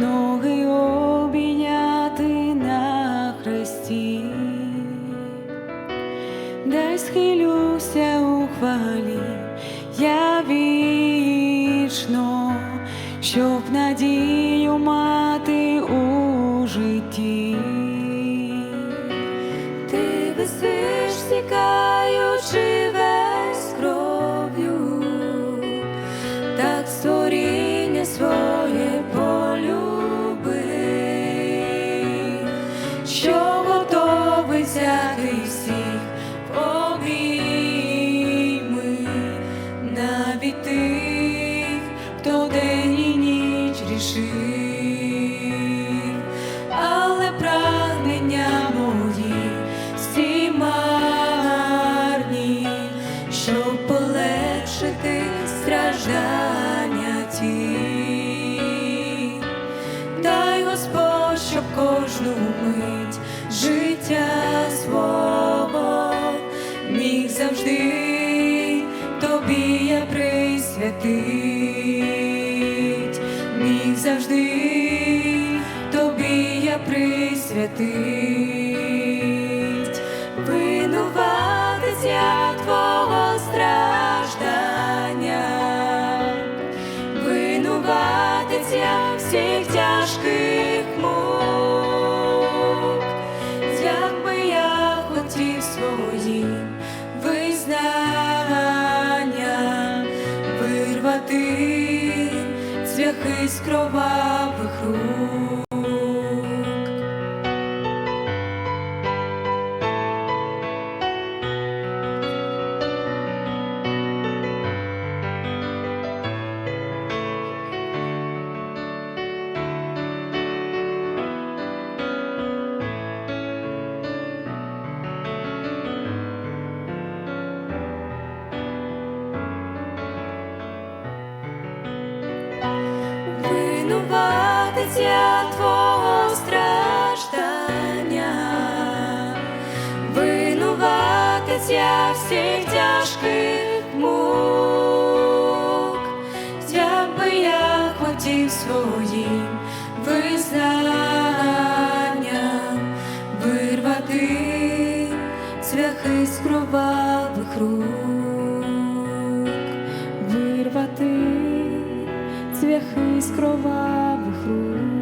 ноги обійняти на хресті, дай схилюся у хвалі, я вічно, щоб надію мати у житті. Ти веселий. Що готовий взяти всіх обійми, навіть тих, хто день і ніч рішив, але прагнення мої всі марні, щоб полегшити страждання ті. Присвятить, міг завжди тобі я присвятить, вирвати цвяхи з кровавих рук. Винуватець я твого страждання, винуватець всіх тяжких мук, як би я хотів своїм визнанням вирвати цвяхи з кровавих рук, вирвати цвяхи з кровавих рук.